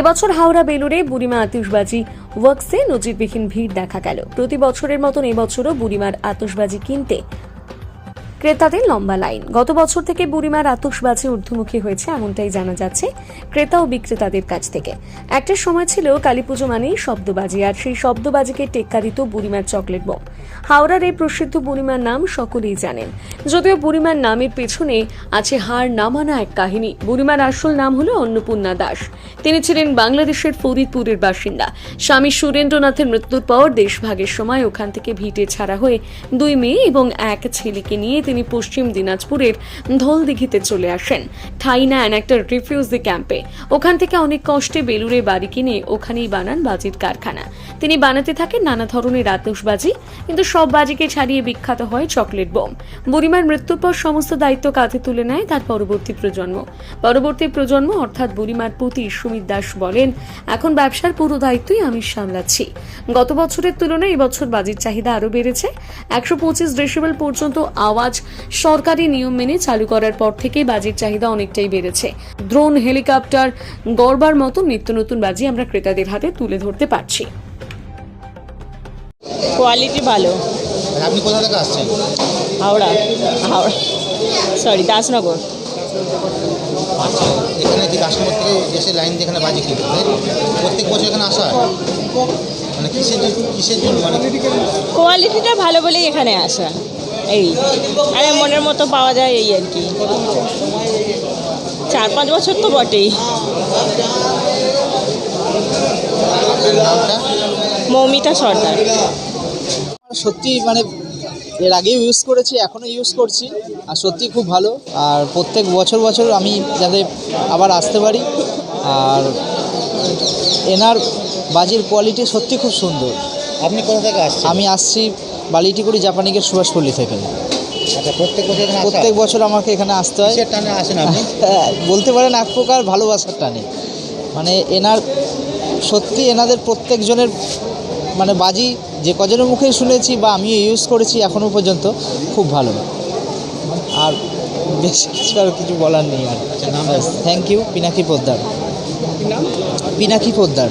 এবছর হাওড়া বেলুরে বুড়িমা আতিশবাজি ওয়ার্কসে নজিরবিহীন ভিড় দেখা গেল। প্রতি বছরের মতন এবছরও বুড়িমার আতশবাজি কিনতে ক্রেতাদের লম্বা লাইন। গত বছর থেকে বুড়িমার আতশবাজি ঊর্ধ্বমুখী হয়েছে, এমনটাই জানা যাচ্ছে ক্রেতা ও বিক্রেতাদের কাছ থেকে। একটা সময় ছিল কালীপুজো মানেই শব্দবাজি, আর সেই শব্দবাজিকে টেক্কা দিত বুড়িমার চকলেট বোম। হাওড়ার এই প্রসিদ্ধ বুড়িমার নাম সকলেই জানেন। যদিও বুড়িমার নামের পেছনে আছে হার নামানা এক কাহিনী। বুড়িমার আসল নাম হলো অন্নপূর্ণা দাস। তিনি ছিলেন বাংলাদেশের ফরিদপুরের বাসিন্দা। স্বামী সুরেন্দ্রনাথের মৃত্যুর পর দেশভাগের সময় ওখান থেকে ভিটে ছাড়া হয়ে দুই মেয়ে এবং এক ছেলেকে নিয়ে তিনি পশ্চিম দিনাজপুরের ধলদিঘিতে চলে আসেন। ঠাই নেন একটা রিফিউজি ক্যাম্পে। ওখান থেকে অনেক কষ্টে বেলুরে বাড়ি কিনে ওখানেই বানান বাজির কারখানা। তিনি বানাতে থাকেন নানা ধরনের আতশবাজি, কিন্তু সব বাজিকে ছাড়িয়ে বিখ্যাত হয় চকলেট বোম। বুড়িমার মৃত্যুর পর সমস্ত দায়িত্ব কাঁধে তুলে নেয় তার পরবর্তী প্রজন্ম। পরবর্তী প্রজন্ম অর্থাৎ বুড়িমার পুতি সুমিত দাস বলেন, এখন ব্যবসার পুরো দায়িত্বই আমি সামলাচ্ছি। গত বছরের তুলনায় এবছর বাজির চাহিদা আরও বেড়েছে। একশো পঁচিশ ডেসিবেল পর্যন্ত আওয়াজ সরকারি নিয়ম মেনে চালু করার পর থেকে বাজির চাহিদা অনেকটাই বেড়েছে। ড্রোন হেলিকপ্টার গড়বার মতো নিত্য নতুন বাজি আমরা ক্রেতাদের হাতে তুলে ধরতে পারছি। কোয়ালিটি ভালো। আপনি কোথা থেকে আসছেন? হাওড়া। হাওড়া। সরি দাসনগর। আচ্ছা এখানে যে কাস্টমার থেকে এসে লাইন দিয়ে এখানে বাজি কিনতে প্রত্যেক বছর এখানে আসা? হয় মানে কিসের জন্য কিসের জন্য মানে কোয়ালিটিটা ভালো বলেই এখানে আসা। এই আরে মনের মতো পাওয়া যায় এই আর কি। চার পাঁচ বছর তো বটেই। মৌমিতা সর্দার। সত্যি মানে এর আগেও ইউজ করেছি এখনও ইউজ করছি আর সত্যি খুব ভালো। আর প্রত্যেক বছর বছর আমি যাতে আবার আসতে পারি আর এনার বাজির কোয়ালিটি সত্যি খুব সুন্দর। আপনি কোথা থেকে আসছেন? আমি আসছি বালিটিকুড়ি জাপানিকের সুভাষপল্লী থেকে। আচ্ছা প্রত্যেক বছর এখানে আসা? প্রত্যেক হয়? বছর আমাকে এখানে আসতে হয়। কিসের টানে আসেন আপনি? হ্যাঁ, বলতে পারেন এক প্রকার ভালোবাসার টানে। মানে এনার সত্যি এনাদের প্রত্যেকজনের মানে বাজি যে কজনের মুখে শুনেছি বা আমিও ইউজ করেছি এখনও পর্যন্ত খুব ভালো। আর বেশি কিছু আর কিছু বলার নেই আর। আচ্ছা থ্যাংক ইউ পিনাকি পোদ্দার। পিনাকি পোদ্দার।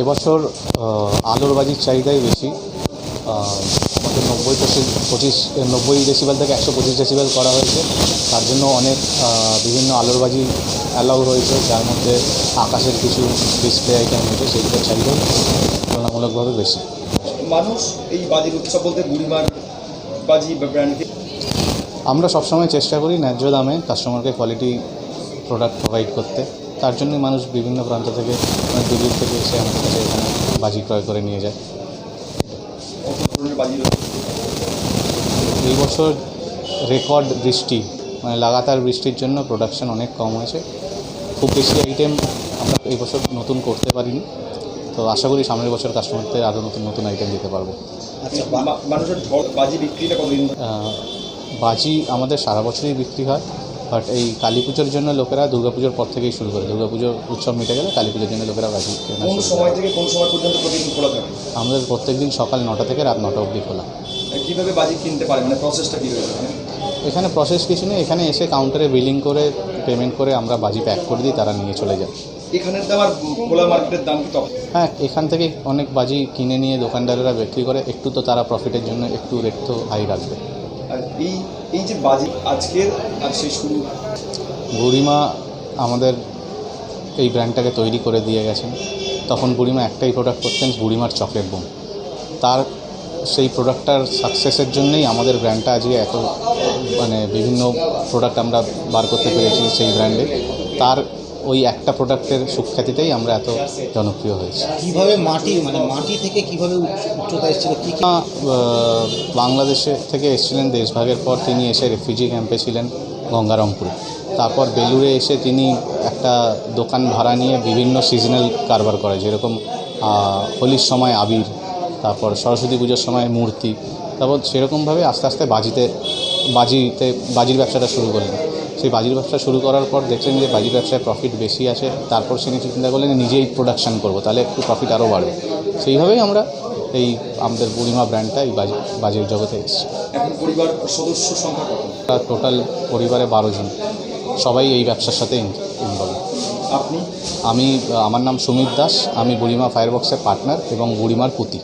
এবছর আলোর বাজির চাহিদাই বেশি। আমাদের নব্বই পঁচিশ পঁচিশ নব্বই ডেসিবেল থেকে একশো পঁচিশ ডেসিবেল করা হয়েছে। তার জন্য অনেক বিভিন্ন আলোর বাজি অ্যালাউ রয়েছে যার মধ্যে আকাশের কিছু ডিসপ্লে আইটেম রয়েছে সেগুলোর চাহিদা তুলনামূলকভাবে বেশি। মানুষ এই বাজির উৎসব বলতে বুড়িমার বাজি ব্র্যান্ডকে আমরা সবসময় চেষ্টা করি ন্যায্য দামে কাস্টমারকে কোয়ালিটি প্রোডাক্ট প্রোভাইড করতে। তার জন্যই মানুষ বিভিন্ন প্রান্ত থেকে অনেক দূর দূর থেকে এসে আমাদের কাছে এখানে বাজি ক্রয় করে নিয়ে যায়। এই বছর রেকর্ড বৃষ্টি মানে লাগাতার বৃষ্টির জন্য প্রোডাকশন অনেক কম হয়েছে। খুব বেশি আইটেম আমরা এই বছর নতুন করতে পারিনি। তো আশা করি সামনের বছর কাস্টমারদের আরও নতুন নতুন আইটেম দিতে পারব। আচ্ছা মানুষের বাজি বিক্রিটা কতদিন? বাজি আমাদের সারা বছরই বিক্রি হয়। বাট এই কালী পুজোর জন্য লোকেরা দুর্গাপুজোর পর থেকেই শুরু করে। দুর্গাপুজোর উৎসব মিটে গেলে কালী পুজোর জন্য লোকেরা বাজি কেনা কোন সময় থেকে কোন সময় পর্যন্ত প্রতিদিন খোলা থাকে? আমাদের প্রত্যেক দিন সকাল নটা থেকে রাত নটা অবধি খোলা। কীভাবে বাজি কিনতে পারে? মানে প্রসেসটা কি রয়েছে? এখানে? এখানে প্রসেস কিছু নেই। এখানে এসে কাউন্টারে বিলিং করে পেমেন্ট করে আমরা বাজি প্যাক করে দিই তারা নিয়ে চলে যায়। এখানের দাম আর খোলা মার্কেটের দাম কি হ্যাঁ এখান থেকে অনেক বাজি কিনে নিয়ে দোকানদারেরা বিক্রি করে একটু তো তারা প্রফিটের জন্য একটু রেট তো হাই রাখবে। আর এই এই যে বাজি, আজকের আর সেই শুরু। বুড়িমা আমাদের এই ব্র্যান্ডটাকে তৈরি করে দিয়ে গেছেন। তখন বুড়িমা একটাই প্রোডাক্ট করতেন, বুড়িমার চকলেট বোম। তার সেই প্রোডাক্টটার সাকসেসের জন্যই আমাদের ব্র্যান্ডটা আজকে এত মানে বিভিন্ন প্রোডাক্ট আমরা বার করতে পেরেছি সেই ব্র্যান্ডে তার ওই একটা প্রোডাক্টের সুখ্যাতিতেই আমরা এত জনপ্রিয় হয়েছি। কীভাবে মাটি মানে মাটি থেকে কীভাবে উচ্চ- উচ্চতা এসেছিল কি বাংলাদেশে থেকে এসেছিলেন দেশভাগের পর তিনি এসে রেফিউজি ক্যাম্পে ছিলেন গঙ্গারামপুরে তারপর বেলুড়ে এসে তিনি একটা দোকান ভাড়া নিয়ে বিভিন্ন সিজনাল কারবার করে যেরকম হোলির সময় আবির তারপর সরস্বতী পুজোর সময় মূর্তি তারপর সেরকমভাবে আস্তে আস্তে বাজিতে বাজিতে বাজির ব্যবসাটা শুরু করলেন। সেই বাজির ব্যবসা শুরু করার পর দেখলেন যে বাজির ব্যবসায় প্রফিট বেশি আছে তারপর সে কিছু চিন্তা করলেন নিজেই প্রোডাকশান করব তাহলে একটু প্রফিট আরও বাড়বে। সেইভাবেই আমরা এই আমাদের বুড়িমা ব্র্যান্ডটা এই বাজি বাজির জগতে এসেছি। এখন পরিবার সদস্য সংখ্যা কত? টোটাল পরিবারে বারো জন। সবাই এই ব্যবসার সাথে ইনভলভ আপনি? আমি আমার নাম সুমিত দাস আমি বুড়িমা ফায়ারবক্সের পার্টনার এবং বুড়িমার পুতি।